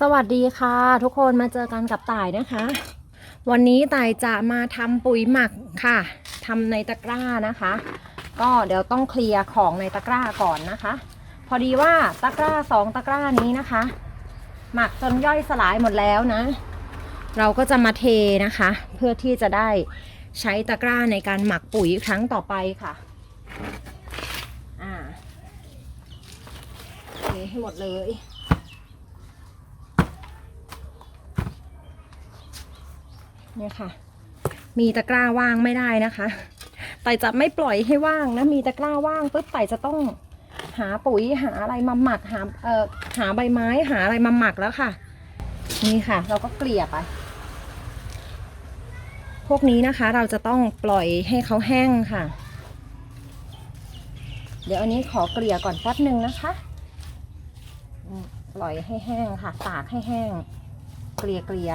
สวัสดีค่ะ ทุกคนมาเจอกันกับต่ายนะคะ วันนี้ต่ายจะมาทำปุ๋ยหมักค่ะทำในตะกร้านะคะ ก็เดี๋ยวต้องเคลียร์ของในตะกร้าก่อนนะคะ พอดีว่าตะกร้าสองตะกร้านี้นะคะ หมักจนย่อยสลายหมดแล้วนะ เราก็จะมาเทนะคะ เพื่อที่จะได้ใช้ตะกร้าในการหมักปุ๋ยครั้งต่อไปค่ะอ่าเทให้หมดเลย เนี่ยค่ะ มีตะกร้าว่างไม่ได้นะคะไต่จะไม่ปล่อยให้ว่างนะ มีตะกร้าว่างปุ๊บไต่จะต้องหาปุ๋ยหาอะไรมาหมักหาเอ่อหาใบไม้หาอะไรมาหมักแล้วค่ะ นี่ค่ะ เราก็เกลี่ยไป พวกนี้นะคะ เราจะต้องปล่อยให้เขาแห้งค่ะ เดี๋ยวอันนี้ขอเกลี่ยก่อนแป๊บหนึ่งนะคะ ปล่อยให้แห้งค่ะ ตากให้แห้ง เกลี่ยเกลี่ย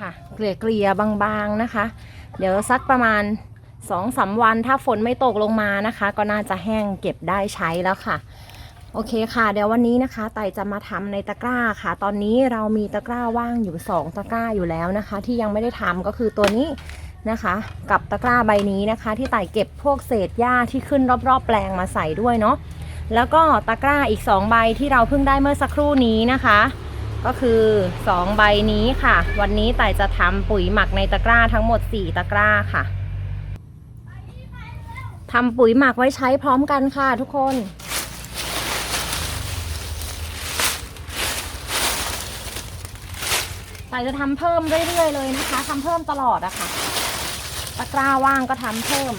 ค่ะเกลี่ยเกลี่ยบางๆนะคะ เดี๋ยวสักประมาณสองสามวันถ้าฝนไม่ตกลงมานะคะ ก็น่าจะแห้งเก็บได้ใช้แล้วค่ะ โอเคค่ะ เดี๋ยววันนี้นะคะไต่จะมาทำในตะกร้าค่ะ ตอนนี้เรามีตะกร้าว่างอยู่สองตะกร้าอยู่แล้วนะคะ ที่ยังไม่ได้ทำก็คือตัวนี้นะคะ กับตะกร้าใบนี้นะคะ ที่ไต่เก็บพวกเศษหญ้าที่ขึ้นรอบๆ แปลงมาใส่ด้วยเนาะแล้วก็ตะกร้าอีกสองใบที่เราเพิ่งได้เมื่อสักครู่นี้นะคะ ก็คือ 2 ใบนี้ค่ะ วันนี้ไต่จะทำปุ๋ยหมักในตะกร้าทั้งหมด 4 ตะกร้าค่ะทำปุ๋ยหมักไว้ใช้พร้อมกันค่ะทุกคนไต่จะทำเพิ่มเรื่อยๆเลยนะคะทำเพิ่มตลอดอะค่ะ ตะกร้าว่างก็ทำเพิ่ม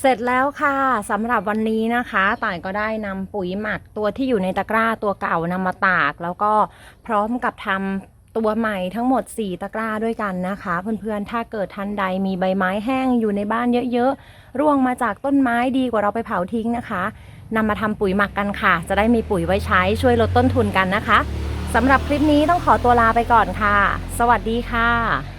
เสร็จแล้วค่ะสำหรับวันนี้นะคะต่ายก็ได้นำปุ๋ยหมักตัวที่อยู่ในตะกร้าตัวเก่านำมาตาก แล้วก็พร้อมกับทำตัวใหม่ทั้งหมด 4 ตะกร้าด้วยกันนะคะ เพื่อนๆถ้าเกิดทันใดมีใบไม้แห้งอยู่ในบ้านเยอะๆ ร่วงมาจากต้นไม้ดีกว่าเราไปเผาทิ้งนะคะนำมาทำปุ๋ยหมักกันค่ะ จะได้มีปุ๋ยไว้ใช้ช่วยลดต้นทุนกันนะคะสำหรับคลิปนี้ต้องขอตัวลาไปก่อนค่ะ สวัสดีค่ะ